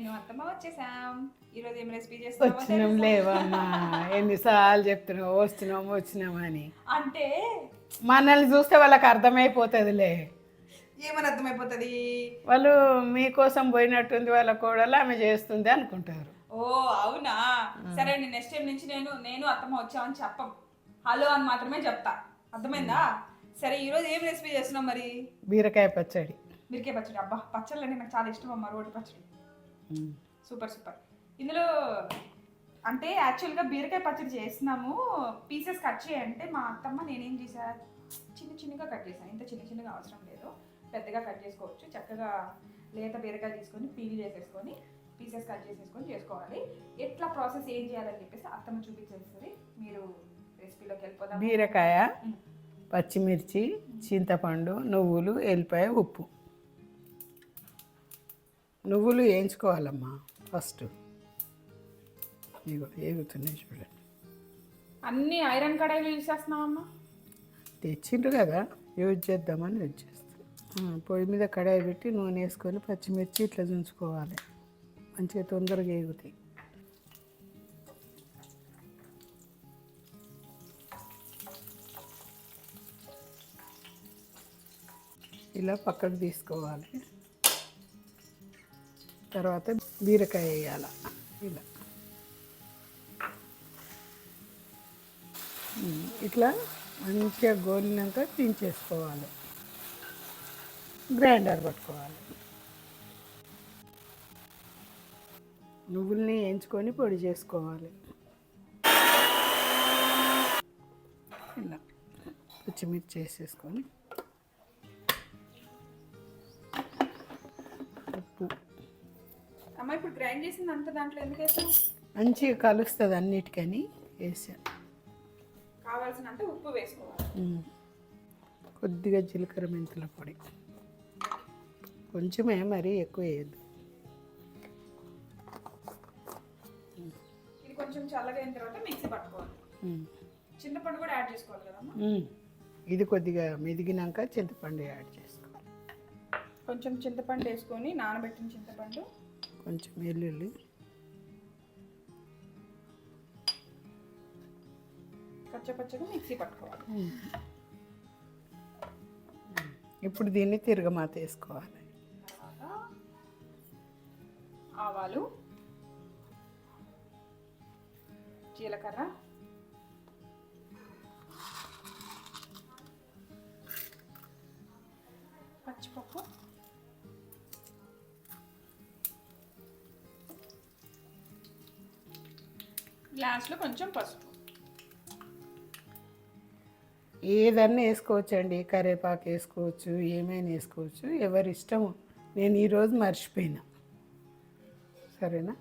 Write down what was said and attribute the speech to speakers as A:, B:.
A: నేను అత్తమ్మ వచ్చేసాం ఈరోజు ఏం రెసిపీ
B: వచ్చినాం
A: చేస్తున్నాం
B: లేవమ్మా. ఎన్నిసార్లు చెప్తున్నావు వస్తున్నాం వచ్చినామని
A: అంటే
B: మనల్ని చూస్తే వాళ్ళకి అర్థమైపోతుందిలే.
A: ఏమని అర్థమైపోతుంది?
B: వాళ్ళు మీకోసం పోయినట్టుంది వాళ్ళ కోడలు ఆమె చేస్తుంది అనుకుంటారు.
A: ఓ అవునా? సరే అండి నెక్స్ట్ టైం నుంచి నేను నేను అత్తమ్మ వచ్చామని చెప్పం. హలో అని మాత్రమే చెప్తా. అర్థమైందా? సరే ఈరోజు ఏం రెసిపీ చేస్తున్నాం మరి?
B: బీరకాయ పచ్చడి.
A: మిరికే పచ్చడి. అబ్బా పచ్చళ్ళు అంటే నాకు చాలా ఇష్టం అమ్మ రోటి పచ్చడి. Super super. ఇందులో అంటే యాక్చువల్గా బీరకాయ పచ్చడి చేస్తున్నాము. పీసెస్ కట్ చేయంటే మా అత్తమ్మ నేనేం చేసా చిన్న చిన్నగా కట్ చేశాను ఇంత చిన్న చిన్నగా అవసరం లేదు. పెద్దగా కట్ చేసుకోవచ్చు. చక్కగా లేత బీరకాయ తీసుకొని పీల్ చేసేసుకొని పీసెస్ కట్ చేసేసుకొని చేసుకోవాలి. ఎట్లా ప్రాసెస్ ఏం చేయాలని చెప్పేసి అత్తమ్మ చూపించేస్తుంది. మీరు రెసిపీలోకి వెళ్ళిపోదాం.
B: బీరకాయ. పచ్చిమిర్చి చింతపండు నువ్వులు ఎల్లిపాయ ఉప్పు. నువ్వులు వేయించుకోవాలమ్మా ఫస్ట్. ఇగో ఏగుతున్నాయి చూడండి.
A: అన్ని ఐరన్ కడాయిలు యూజ్ చేస్తున్నామమ్మా
B: తెచ్చిండ్రు కదా యూజ్ చేద్దామని యూజ్ చేస్తాం ఆ, పొయ్యి మీద కడాయి పెట్టి నూనె వేసుకొని పచ్చిమిర్చి ఇట్లా చుంచుకోవాలి మంచిగా తొందరగా ఎగుతాయి ఇలా పక్కకు తీసుకోవాలి. తర్వాత బీరకాయ వేయాల. ఇలా. ఇట్లా మంచిగా గోలినాక దించేసుకోవాలి. గ్రైండర్ పట్టుకోవాలి. నువ్వుల్ని వేయించుకొని పొడి చేసుకోవాలి. ఇలా. పచ్చిమిర్చి వేసేసుకొని.
A: అమ్మ ఇప్పుడు గ్రైండ్ చేసింది అంత దాంట్లో ఎందుకు వేసాను
B: మంచిగా కలుస్తుంది అన్నిటికని వేసాను
A: కావాల్సినంత ఉప్పు వేసుకోవాలి.
B: కొద్దిగా జీలకర్ర మెంతుల పొడి. కొంచెమే మరీ ఎక్కువ వేయద్దు.
A: ఇది కొంచెం చల్లగా అయిన తర్వాత మిక్సీ పట్టుకోవాలి. చింతపండు కూడా యాడ్ చేసుకోవాలి కదమ్మా.
B: ఇది కొద్దిగా మెదిగినాక చింతపండు యాడ్ చేసుకోవాలి.
A: కొంచెం చింతపండు వేసుకొని నానబెట్టిన చింతపండు
B: కొంచెం వెల్లుల్లి.
A: పచ్చపచ్చగా మిక్సీ పట్టుకోవాలి.
B: ఇప్పుడు దీన్ని తిరగమాత వేసుకోవాలి.
A: ఆవాలు జీలకర్ర గ్లాస్లో కొంచెం పసుపు.
B: ఏదన్నా వేసుకోవచ్చు అండి కరివేపాకు వేసుకోవచ్చు ఏమైనా వేసుకోవచ్చు. ఎవరి ఇష్టము నేను ఈరోజు మర్చిపోయినా. సరేనా?